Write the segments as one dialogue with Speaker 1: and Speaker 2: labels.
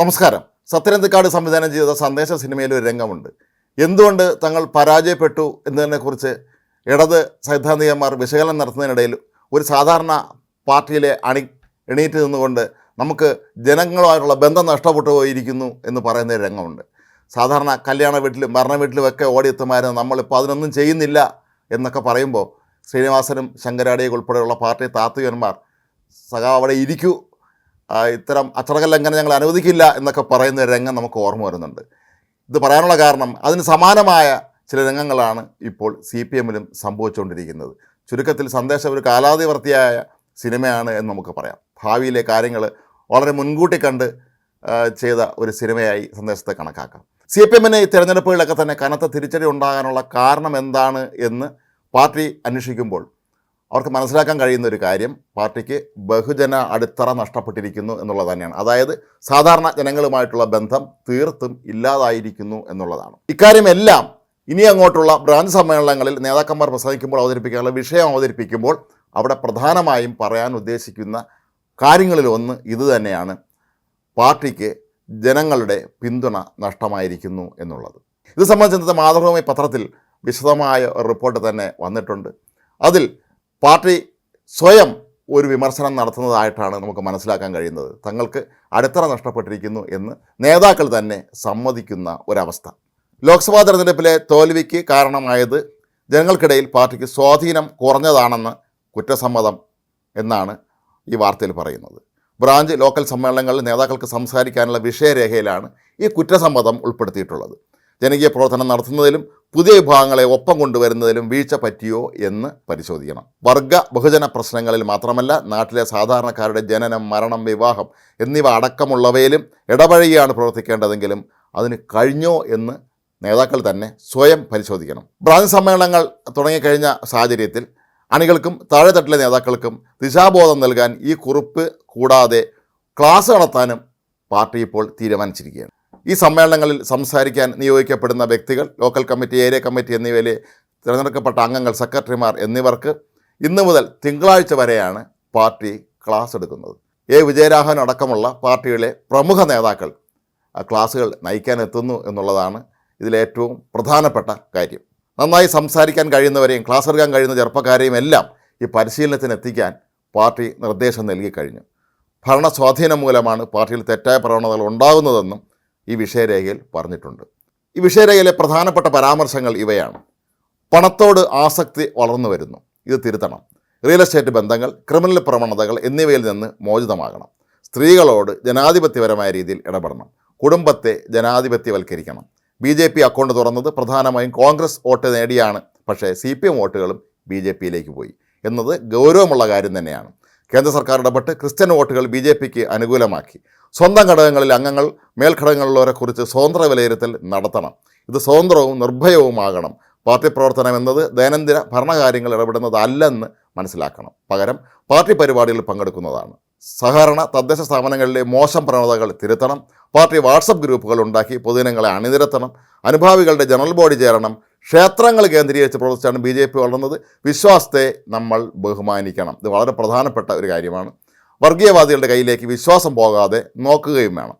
Speaker 1: നമസ്കാരം സത്യനന്ദക്കാട് സംവിധാനം ചെയ്ത സന്ദേശ സിനിമയിൽ ഒരു രംഗമുണ്ട് എന്തുകൊണ്ട് തങ്ങൾ പരാജയപ്പെട്ടു എന്നതിനെക്കുറിച്ച് ഇടത് സൈദ്ധാന്തികന്മാർ വിശകലനം നടത്തുന്നതിനിടയിൽ ഒരു സാധാരണ പാർട്ടിയിലെ അണി എണീറ്റ് നിന്നുകൊണ്ട് നമുക്ക് ജനങ്ങളുമായിട്ടുള്ള ബന്ധം നഷ്ടപ്പെട്ടു പോയിരിക്കുന്നു എന്ന് പറയുന്ന ഒരു രംഗമുണ്ട് സാധാരണ കല്യാണ വീട്ടിലും മരണ വീട്ടിലുമൊക്കെ ഓടിയെത്തുമായിരുന്നു നമ്മളിപ്പോൾ അതിനൊന്നും ചെയ്യുന്നില്ല എന്നൊക്കെ പറയുമ്പോൾ ശ്രീനിവാസനും ശങ്കരാടിയും ഉൾപ്പെടെയുള്ള പാർട്ടി താത്വികന്മാർ സഖാവ് അവിടെ ഇരിക്കൂ ഇത്തരം അച്ചടക്ക ലംഘനം ഞങ്ങൾ അനുവദിക്കില്ല എന്നൊക്കെ പറയുന്ന രംഗം നമുക്ക് ഓർമ്മ വരുന്നുണ്ട് ഇത് പറയാനുള്ള കാരണം അതിന് സമാനമായ ചില രംഗങ്ങളാണ് ഇപ്പോൾ സി പി എമ്മിലും സംഭവിച്ചുകൊണ്ടിരിക്കുന്നത് ചുരുക്കത്തിൽ സന്ദേശം ഒരു കാലാതിവർത്തിയായ സിനിമയാണ് എന്ന് നമുക്ക് പറയാം ഭാവിയിലെ കാര്യങ്ങൾ വളരെ മുൻകൂട്ടി കണ്ട് ചെയ്ത ഒരു സിനിമയായി സന്ദേശത്തെ കണക്കാക്കാം സി പി എമ്മിന് ഈ തിരഞ്ഞെടുപ്പുകളിലൊക്കെ തന്നെ കനത്ത തിരിച്ചടി ഉണ്ടാകാനുള്ള കാരണം എന്താണ് എന്ന് പാർട്ടി അന്വേഷിക്കുമ്പോൾ അവർക്ക് മനസ്സിലാക്കാൻ കഴിയുന്ന ഒരു കാര്യം പാർട്ടിക്ക് ബഹുജന അടിത്തറ നഷ്ടപ്പെട്ടിരിക്കുന്നു എന്നുള്ളത് തന്നെയാണ് അതായത് സാധാരണ ജനങ്ങളുമായിട്ടുള്ള ബന്ധം തീർത്തും ഇല്ലാതായിരിക്കുന്നു എന്നുള്ളതാണ് ഇക്കാര്യമെല്ലാം ഇനി അങ്ങോട്ടുള്ള ബ്രാഞ്ച് സമ്മേളനങ്ങളിൽ നേതാക്കന്മാർ പ്രസംഗിക്കുമ്പോൾ അവതരിപ്പിക്കാനുള്ള വിഷയം അവതരിപ്പിക്കുമ്പോൾ അവിടെ പ്രധാനമായും പറയാൻ ഉദ്ദേശിക്കുന്ന കാര്യങ്ങളിൽ ഒന്ന് തന്നെയാണ് പാർട്ടിക്ക് ജനങ്ങളുടെ പിന്തുണ നഷ്ടമായിരിക്കുന്നു എന്നുള്ളത് ഇത് സംബന്ധിച്ചിടത്ത് മാതൃഭൂമി പത്രത്തിൽ വിശദമായ റിപ്പോർട്ട് തന്നെ വന്നിട്ടുണ്ട് അതിൽ പാർട്ടി സ്വയം ഒരു വിമർശനം നടത്തുന്നതായിട്ടാണ് നമുക്ക് മനസ്സിലാക്കാൻ കഴിയുന്നത് തങ്ങൾക്ക് അടിത്തറ നഷ്ടപ്പെട്ടിരിക്കുന്നു എന്ന് നേതാക്കൾ തന്നെ സമ്മതിക്കുന്ന ഒരവസ്ഥ ലോക്സഭാ തെരഞ്ഞെടുപ്പിലെ തോൽവിക്ക് കാരണമായത് ജനങ്ങൾക്കിടയിൽ പാർട്ടിക്ക് സ്വാധീനം കുറഞ്ഞതാണെന്ന് കുറ്റസമ്മതം എന്നാണ് ഈ വാർത്തയിൽ പറയുന്നത് ബ്രാഞ്ച് ലോക്കൽ സമ്മേളനങ്ങളിൽ നേതാക്കൾക്ക് സംസാരിക്കാനുള്ള വിഷയരേഖയിലാണ് ഈ കുറ്റസമ്മതം ഉൾപ്പെടുത്തിയിട്ടുള്ളത് ജനകീയ പ്രവർത്തനം നടത്തുന്നതിലും പുതിയ വിഭാഗങ്ങളെ ഒപ്പം കൊണ്ടുവരുന്നതിലും വീഴ്ച പറ്റിയോ എന്ന് പരിശോധിക്കണം വർഗ ബഹുജന പ്രശ്നങ്ങളിൽ മാത്രമല്ല നാട്ടിലെ സാധാരണക്കാരുടെ ജനനം മരണം വിവാഹം എന്നിവ അടക്കമുള്ളവയിലും ഇടപഴകിയാണ് പ്രവർത്തിക്കേണ്ടതെങ്കിലും അതിന് കഴിഞ്ഞോ എന്ന് നേതാക്കൾ തന്നെ സ്വയം പരിശോധിക്കണം ബ്രാഞ്ച് സമ്മേളനങ്ങൾ തുടങ്ങിക്കഴിഞ്ഞ സാഹചര്യത്തിൽ അണികൾക്കും താഴെത്തട്ടിലെ നേതാക്കൾക്കും ദിശാബോധം നൽകാൻ ഈ കുറിപ്പ് കൂടാതെ ക്ലാസ് നടത്താനും പാർട്ടി ഇപ്പോൾ തീരുമാനിച്ചിരിക്കുകയാണ് ഈ സമ്മേളനങ്ങളിൽ സംസാരിക്കാൻ നിയോഗിക്കപ്പെടുന്ന വ്യക്തികൾ ലോക്കൽ കമ്മിറ്റി ഏരിയ കമ്മിറ്റി എന്നിവയിലെ തിരഞ്ഞെടുക്കപ്പെട്ട അംഗങ്ങൾ സെക്രട്ടറിമാർ എന്നിവർക്ക് ഇന്ന് മുതൽ തിങ്കളാഴ്ച വരെയാണ് പാർട്ടി ക്ലാസ് എടുക്കുന്നത് എ വിജയരാഘവൻ അടക്കമുള്ള പാർട്ടിയിലെ പ്രമുഖ നേതാക്കൾ ക്ലാസുകൾ നയിക്കാനെത്തുന്നു എന്നുള്ളതാണ് ഇതിലേറ്റവും പ്രധാനപ്പെട്ട കാര്യം നന്നായി സംസാരിക്കാൻ കഴിയുന്നവരെയും ക്ലാസ് എടുക്കാൻ കഴിയുന്ന ചെറുപ്പക്കാരെയും എല്ലാം ഈ പരിശീലനത്തിന് പാർട്ടി നിർദ്ദേശം നൽകി കഴിഞ്ഞു ഭരണ സ്വാധീനം മൂലമാണ് പാർട്ടിയിൽ തെറ്റായ പ്രവണതകൾ ഉണ്ടാകുന്നതെന്നും ഈ വിഷയരേഖയിൽ പറഞ്ഞിട്ടുണ്ട് ഈ വിഷയരേഖയിലെ പ്രധാനപ്പെട്ട പരാമർശങ്ങൾ ഇവയാണ് പണത്തോട് ആസക്തി വളർന്നു വരുന്നു ഇത് തിരുത്തണം റിയൽ എസ്റ്റേറ്റ് ബന്ധങ്ങൾ ക്രിമിനൽ പ്രവണതകൾ എന്നിവയിൽ നിന്ന് മോചിതമാകണം സ്ത്രീകളോട് ജനാധിപത്യപരമായ രീതിയിൽ ഇടപെടണം കുടുംബത്തെ ജനാധിപത്യവൽക്കരിക്കണം ബി ജെ പി അക്കൗണ്ട് തുറന്നത് പ്രധാനമായും കോൺഗ്രസ് വോട്ട് നേടിയാണ് പക്ഷേ സി പി എം വോട്ടുകളും ബി ജെ പിയിലേക്ക് പോയി എന്നത് ഗൗരവമുള്ള കാര്യം തന്നെയാണ് കേന്ദ്ര സർക്കാർ ഇടപെട്ട് ക്രിസ്ത്യൻ വോട്ടുകൾ ബി ജെ പിക്ക് അനുകൂലമാക്കി സ്വന്തം ഘടകങ്ങളിൽ അംഗങ്ങൾ മേൽഘടകങ്ങളിലുള്ളവരെ കുറിച്ച് സ്വതന്ത്ര വിലയിരുത്തൽ നടത്തണം ഇത് സ്വതന്ത്രവും നിർഭയവുമാകണം പാർട്ടി പ്രവർത്തനം എന്നത് ദൈനംദിന ഭരണകാര്യങ്ങൾ ഇടപെടുന്നതല്ലെന്ന് മനസ്സിലാക്കണം പകരം പാർട്ടി പരിപാടികൾ പങ്കെടുക്കുന്നതാണ് സഹകരണ തദ്ദേശ സ്ഥാപനങ്ങളിലെ മോശം പ്രവണതകൾ തിരുത്തണം പാർട്ടി വാട്സപ്പ് ഗ്രൂപ്പുകൾ ഉണ്ടാക്കി പൊതുജനങ്ങളെ അണിനിരത്തണം അനുഭാവികളുടെ ജനറൽ ബോഡി ചേരണം ക്ഷേത്രങ്ങൾ കേന്ദ്രീകരിച്ച് പ്രവർത്തിച്ചാണ് ബി ജെ പി വളർന്നത് വിശ്വാസത്തെ നമ്മൾ ബഹുമാനിക്കണം ഇത് വളരെ പ്രധാനപ്പെട്ട ഒരു കാര്യമാണ് വർഗീയവാദികളുടെ കയ്യിലേക്ക് വിശ്വാസം പോകാതെ നോക്കുകയും വേണം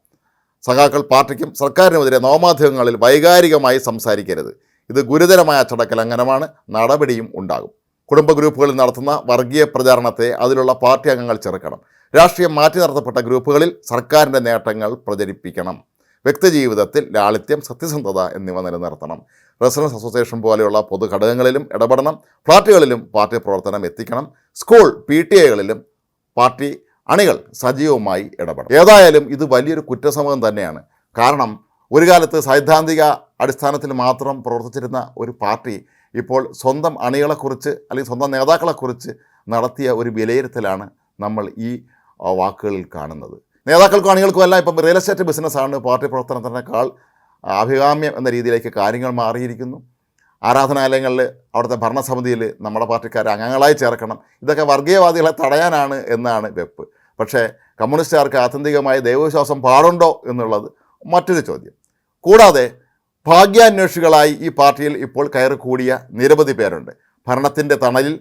Speaker 1: സഖാക്കൾ പാർട്ടിക്കും സർക്കാരിനുമെതിരെ നവമാധ്യമങ്ങളിൽ വൈകാരികമായി സംസാരിക്കരുത് ഇത് ഗുരുതരമായ അച്ചടക്ക ലംഘനമാണ് നടപടിയും ഉണ്ടാകും കുടുംബ ഗ്രൂപ്പുകളിൽ നടത്തുന്ന വർഗീയ പ്രചാരണത്തെ അതിലുള്ള പാർട്ടി അംഗങ്ങൾ ചെറുക്കണം രാഷ്ട്രീയം മാറ്റി നടത്തപ്പെട്ട ഗ്രൂപ്പുകളിൽ സർക്കാരിൻ്റെ നേട്ടങ്ങൾ പ്രചരിപ്പിക്കണം വ്യക്തിജീവിതത്തിൽ ലാളിത്യം സത്യസന്ധത എന്നിവ നിലനിർത്തണം റെസിഡൻസ് അസോസിയേഷൻ പോലെയുള്ള പൊതുഘടകങ്ങളിലും ഇടപെടണം ഫ്ളാറ്റുകളിലും പാർട്ടി പ്രവർത്തനം എത്തിക്കണം സ്കൂൾ പി ടി എകളിലും പാർട്ടി അണികൾ സജീവമായി ഇടപെടും ഏതായാലും ഇത് വലിയൊരു കുറ്റസമ്മതം തന്നെയാണ് കാരണം ഒരു കാലത്ത് സൈദ്ധാന്തിക അടിസ്ഥാനത്തിൽ മാത്രം പ്രവർത്തിച്ചിരുന്ന ഒരു പാർട്ടി ഇപ്പോൾ സ്വന്തം അണികളെക്കുറിച്ച് അല്ലെങ്കിൽ സ്വന്തം നേതാക്കളെക്കുറിച്ച് നടത്തിയ ഒരു വിലയിരുത്തലാണ് നമ്മൾ ഈ വാക്കുകളിൽ കാണുന്നത് നേതാക്കൾക്കും അണികൾക്കും എല്ലാം ഇപ്പം റിയൽ എസ്റ്റേറ്റ് ബിസിനസ്സാണ് പാർട്ടി പ്രവർത്തനത്തിനേക്കാൾ അഭികാമ്യം എന്ന രീതിയിലേക്ക് കാര്യങ്ങൾ മാറിയിരിക്കുന്നു ആരാധനാലയങ്ങളിൽ അവിടുത്തെ ഭരണസമിതിയിൽ നമ്മുടെ പാർട്ടിക്കാരെ അംഗങ്ങളായി ചേർക്കണം ഇതൊക്കെ വർഗീയവാദികളെ തടയാനാണ് എന്നാണ് വെപ്പ് പക്ഷേ കമ്മ്യൂണിസ്റ്റുകാർക്ക് ആത്യന്തികമായ ദൈവവിശ്വാസം പാടുണ്ടോ എന്നുള്ളത് മറ്റൊരു ചോദ്യം കൂടാതെ ഭാഗ്യാന്വേഷികളായി ഈ പാർട്ടിയിൽ ഇപ്പോൾ കയറി കൂടിയ നിരവധി പേരുണ്ട് ഭരണത്തിൻ്റെ തണലിൽ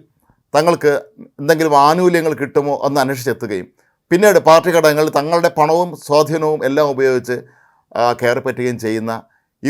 Speaker 1: തങ്ങൾക്ക് എന്തെങ്കിലും ആനുകൂല്യങ്ങൾ കിട്ടുമോ എന്ന് അന്വേഷിച്ചെത്തുകയും പിന്നീട് പാർട്ടി ഘടകങ്ങൾ തങ്ങളുടെ പണവും സ്വാധീനവും എല്ലാം ഉപയോഗിച്ച് കയറിപ്പറ്റുകയും ചെയ്യുന്ന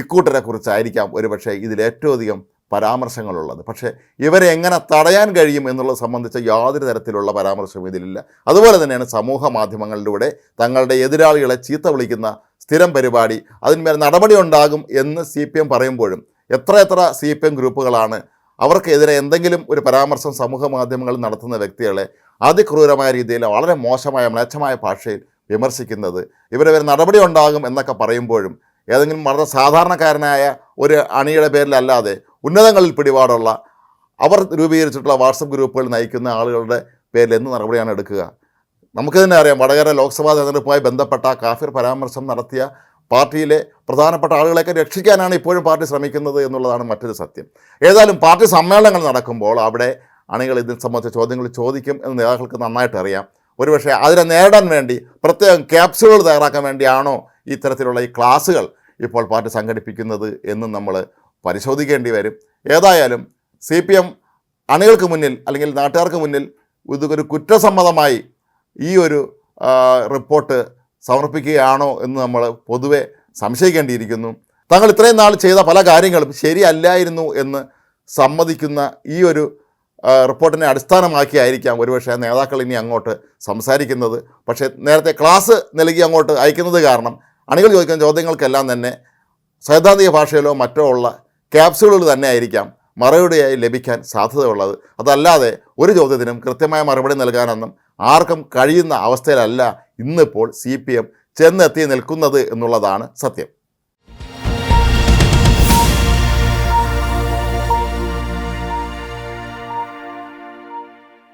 Speaker 1: ഇക്കൂട്ടരെ കുറിച്ചായിരിക്കാം പക്ഷേ ഇതിലേറ്റവും അധികം പരാമർശങ്ങളുള്ളത് പക്ഷേ ഇവരെ എങ്ങനെ തടയാൻ കഴിയും എന്നുള്ളത് സംബന്ധിച്ച യാതൊരു തരത്തിലുള്ള പരാമർശവും ഇതിലില്ല അതുപോലെ തന്നെയാണ് സമൂഹ മാധ്യമങ്ങളിലൂടെ തങ്ങളുടെ എതിരാളികളെ ചീത്ത വിളിക്കുന്ന സ്ഥിരം പരിപാടി അതിന്മേൽ നടപടി ഉണ്ടാകും എന്ന് സി പി എം പറയുമ്പോഴും എത്ര എത്ര സി പി എം ഗ്രൂപ്പുകളാണ് അവർക്കെതിരെ എന്തെങ്കിലും ഒരു പരാമർശം സമൂഹ മാധ്യമങ്ങളിൽ നടത്തുന്ന വ്യക്തികളെ അതിക്രൂരമായ രീതിയിൽ വളരെ മോശമായ മ്ലേച്ഛമായ ഭാഷയിൽ വിമർശിക്കുന്നത് ഇവരെ നടപടി ഉണ്ടാകും എന്നൊക്കെ പറയുമ്പോഴും ഏതെങ്കിലും വളരെ സാധാരണക്കാരനായ ഒരു അണിയുടെ പേരിലല്ലാതെ ഉന്നതങ്ങളിൽ പിടിപാടുള്ള അവർ രൂപീകരിച്ചിട്ടുള്ള വാട്സപ്പ് ഗ്രൂപ്പുകൾ നയിക്കുന്ന ആളുകളുടെ പേരിൽ എന്ത് നടപടിയാണ് എടുക്കുക നമുക്ക് തന്നെ അറിയാം വടകര ലോക്സഭാ തെരഞ്ഞെടുപ്പുമായി ബന്ധപ്പെട്ട കാഫിർ പരാമർശം നടത്തിയ പാർട്ടിയിലെ പ്രധാനപ്പെട്ട ആളുകളെയൊക്കെ രക്ഷിക്കാനാണ് ഇപ്പോഴും പാർട്ടി ശ്രമിക്കുന്നത് എന്നുള്ളതാണ് മറ്റൊരു സത്യം ഏതായാലും പാർട്ടി സമ്മേളനങ്ങൾ നടക്കുമ്പോൾ അവിടെ അണികൾ ഇതിനെ സംബന്ധിച്ച ചോദ്യങ്ങൾ ചോദിക്കും എന്ന് നേതാക്കൾക്ക് നന്നായിട്ട് അറിയാം ഒരുപക്ഷെ അതിനെ നേടാൻ വേണ്ടി പ്രത്യേകം ക്യാപ്സ്യൂൾ തയ്യാറാക്കാൻ വേണ്ടിയാണോ ഇത്തരത്തിലുള്ള ഈ ക്ലാസ്സുകൾ ഇപ്പോൾ പാർട്ടി സംഘടിപ്പിക്കുന്നത് എന്നും നമ്മൾ പരിശോധിക്കേണ്ടി വരും ഏതായാലും സി പി എം അണികൾക്ക് മുന്നിൽ അല്ലെങ്കിൽ നാട്ടുകാർക്ക് മുന്നിൽ ഇതൊരു കുറ്റസമ്മതമായി ഈ ഒരു റിപ്പോർട്ട് സമർപ്പിക്കുകയാണോ എന്ന് നമ്മൾ പൊതുവെ സംശയിക്കേണ്ടിയിരിക്കുന്നു തങ്ങൾ ഇത്രയും നാൾ ചെയ്ത പല കാര്യങ്ങളും ശരിയല്ലായിരുന്നു എന്ന് സമ്മതിക്കുന്ന ഈ ഒരു റിപ്പോർട്ടിനെ അടിസ്ഥാനമാക്കിയായിരിക്കാം ഒരുപക്ഷെ നേതാക്കൾ ഇനി അങ്ങോട്ട് സംസാരിക്കുന്നത് പക്ഷേ നേരത്തെ ക്ലാസ് നൽകി അങ്ങോട്ട് അയക്കുന്നത് കാരണം അണികൾ ചോദിക്കുന്ന ചോദ്യങ്ങൾക്കെല്ലാം തന്നെ സൈദ്ധാന്തിക ഭാഷയിലോ മറ്റോ ഉള്ള ക്യാപ്സ്യൂളുകൾ തന്നെ ആയിരിക്കാം മറുപടിയായി ലഭിക്കാൻ സാധ്യതയുള്ളത് അതല്ലാതെ ഒരു ചോദ്യത്തിനും കൃത്യമായ മറുപടി നൽകാനൊന്നും ആർക്കും കഴിയുന്ന അവസ്ഥയിലല്ല ഇന്നിപ്പോൾ സി പി എം ചെന്നെത്തി നിൽക്കുന്നത് എന്നുള്ളതാണ് സത്യം